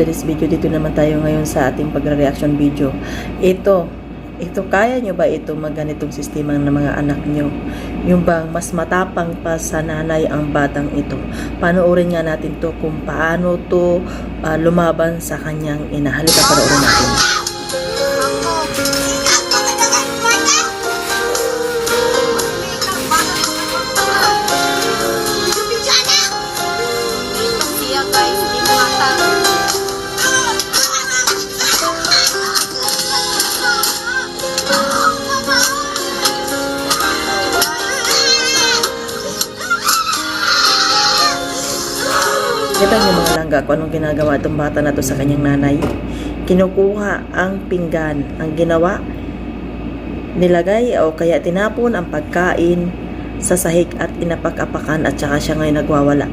today's video, dito naman tayo ngayon sa ating pagre-reaction video. Ito, ito, kaya nyo ba ito magganitong sistema ng mga anak nyo? Yung bang mas matapang pa sa nanay ang batang ito? Panoorin nga natin to kung paano to ah, lumaban sa kanyang ina. Halika panoorin natin. Kita niyo mga langga kung anong ginagawa itong bata na to sa kanyang nanay. Kinukuha ang pinggan. Ang ginawa, nilagay o kaya tinapon ang pagkain sa sahig at inapak-apakan at saka siya ngayon nagwawala.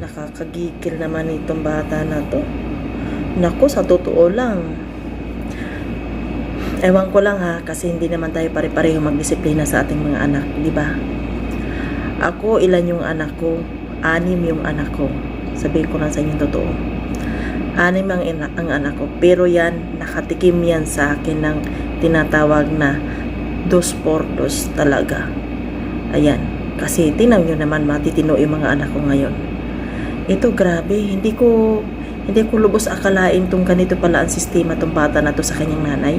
Nakakagigil naman itong bata na to. Naku, sa totoo lang. Ewan ko lang ha, kasi hindi naman tayo pare-pareho magdisiplina sa ating mga anak, di ba? Ako, ilan yung anak ko? Anim yung anak ko. Sabihin ko lang sa inyo totoo. Anim ang, ina- ang anak ko. Pero yan, nakatikim yan sa akin ng tinatawag na dos por dos talaga. Ayan. Kasi tingnan nyo naman matitino yung mga anak ko ngayon. Ito grabe, hindi ko hindi ko lubos akalain tong ganito pala ang sistema tong bata na to sa kanyang nanay.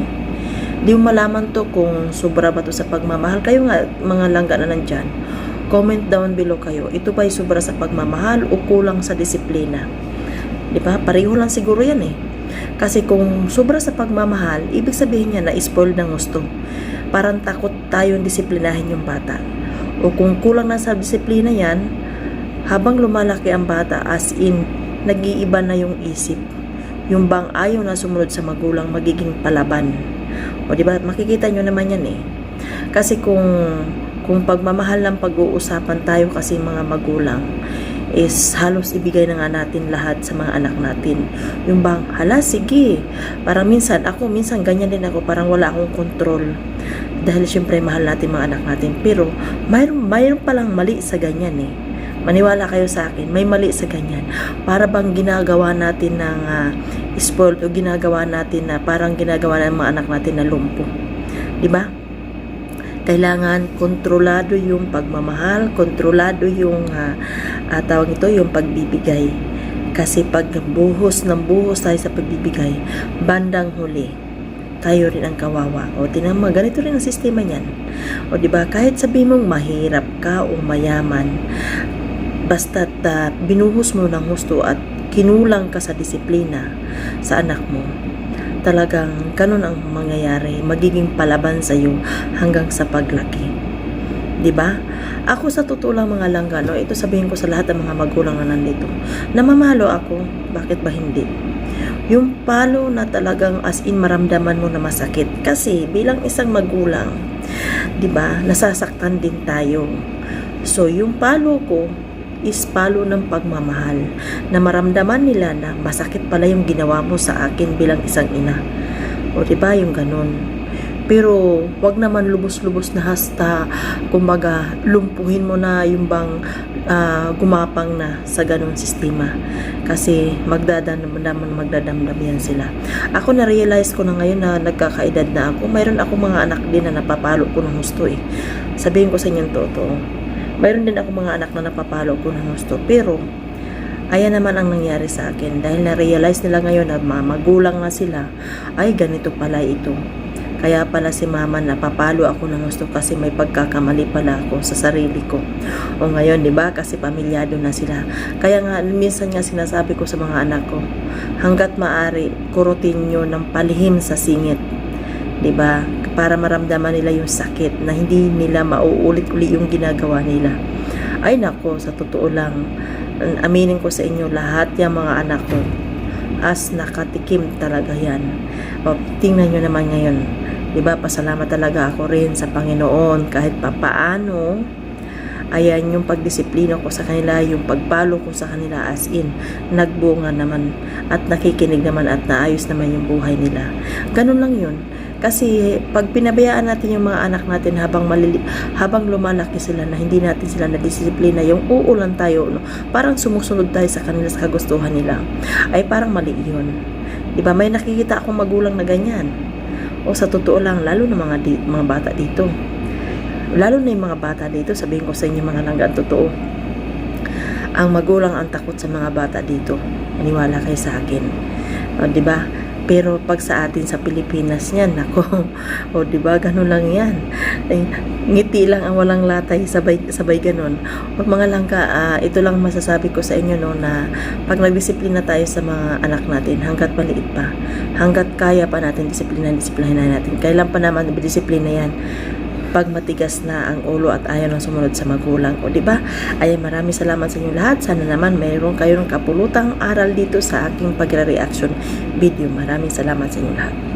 Di mo malaman to kung sobra ba to sa pagmamahal. Kayo nga, mga langga na nandyan, comment down below kayo. Ito ba'y sobra sa pagmamahal o kulang sa disiplina? Di ba? Pareho lang siguro yan eh. Kasi kung sobra sa pagmamahal, ibig sabihin niya na spoiled ng gusto. Parang takot tayong disiplinahin yung bata. O kung kulang na sa disiplina yan, habang lumalaki ang bata as in, nag-iiba na yung isip. Yung bang ayaw na sumunod sa magulang, magiging palaban. O di ba makikita nyo naman yan eh. Kasi kung kung pagmamahal lang pag-uusapan tayo kasi mga magulang is halos ibigay na nga natin lahat sa mga anak natin. Yung bang, hala, sige. Parang minsan, ako, minsan ganyan din ako, parang wala akong control. Dahil syempre, mahal natin mga anak natin. Pero, mayroon, mayroon palang mali sa ganyan eh. Maniwala kayo sa akin, may mali sa ganyan. Para bang ginagawa natin ng ah, spoiled o ginagawa natin na parang ginagawa ng mga anak natin na lumpo. 'Di ba? Kailangan kontrolado yung pagmamahal, kontrolado yung ah, ah, tawag ito, yung pagbibigay. Kasi pag buhos ng buhos tayo sa pagbibigay, bandang huli, tayo rin ang kawawa. O tinama, ganito rin ang sistema niyan. O di ba kahit sabi mong mahirap ka o mayaman, basta binuhos mo ng gusto at kinulang ka sa disiplina sa anak mo, talagang ganun ang mangyayari, magiging palaban sa iyo hanggang sa paglaki. 'Di ba? Ako sa totoo lang mga langgano, ito sabihin ko sa lahat ng mga magulang na nandito. Namamalo ako, bakit ba hindi? Yung palo na talagang as in maramdaman mo na masakit kasi bilang isang magulang, 'di ba? Nasasaktan din tayo. So yung palo ko is palo ng pagmamahal na maramdaman nila na masakit pala yung ginawa mo sa akin bilang isang ina. O di ba yung ganun? Pero wag naman lubos-lubos na hasta kumbaga lumpuhin mo na yung bang ah, gumapang na sa ganung sistema. Kasi magdadamdam magdadamdam yan sila. Ako na-realize ko na ngayon na nagkakaedad na ako. Mayroon ako mga anak din na napapalo ko ng gusto eh. Sabihin ko sa inyo totoo. Mayroon din ako mga anak na napapalo ko ng gusto. Pero ayan naman ang nangyari sa akin. Dahil na-realize nila ngayon na ma- magulang na sila, ay ganito pala ito. Kaya pala si mama napapalo ako ng gusto kasi may pagkakamali pala ako sa sarili ko. O ngayon, di ba? Kasi pamilyado na sila. Kaya nga, minsan nga sinasabi ko sa mga anak ko, hanggat maari, kurutin nyo ng palihim sa singit. Di ba? Para maramdaman nila yung sakit na hindi nila mauulit-uli yung ginagawa nila. Ay nako, sa totoo lang, aminin ko sa inyo lahat yung mga anak ko as nakatikim talaga yan. O, tingnan nyo naman ngayon. Ba, pasalamat talaga ako rin sa Panginoon kahit papaano ayan yung pagdisiplina ko sa kanila, yung pagpalo ko sa kanila as in, nagbunga naman at nakikinig naman at naayos naman yung buhay nila. Ganun lang yun. Kasi pag pinabayaan natin yung mga anak natin habang malili habang lumalaki sila na hindi natin sila nadisiplina, yung uulan tayo, no? parang sumusunod tayo sa kanila sa kagustuhan nila, ay parang mali yun. Di ba? May nakikita akong magulang na ganyan. O sa totoo lang, lalo na mga, di, mga bata dito. Lalo na yung mga bata dito, sabihin ko sa inyo mga langga, ang totoo. Ang magulang ang takot sa mga bata dito. Maniwala kayo sa akin. O, di ba? Pero pag sa atin sa Pilipinas niyan, nako, o di ba, ganun lang yan. Ay, ngiti lang ang walang latay, sabay, sabay ganun. O mga langka, ah, ito lang masasabi ko sa inyo no, na pag nagdisiplina tayo sa mga anak natin, hanggat maliit pa, hanggat kaya pa natin disiplina, disiplina natin. Kailan pa naman disiplina yan? Pag matigas na ang ulo at ayaw nang sumunod sa magulang. O di ba? Ay maraming salamat sa inyo lahat. Sana naman mayroon kayong kapulutang aral dito sa aking pagre-reaction video. Maraming salamat sa inyo lahat.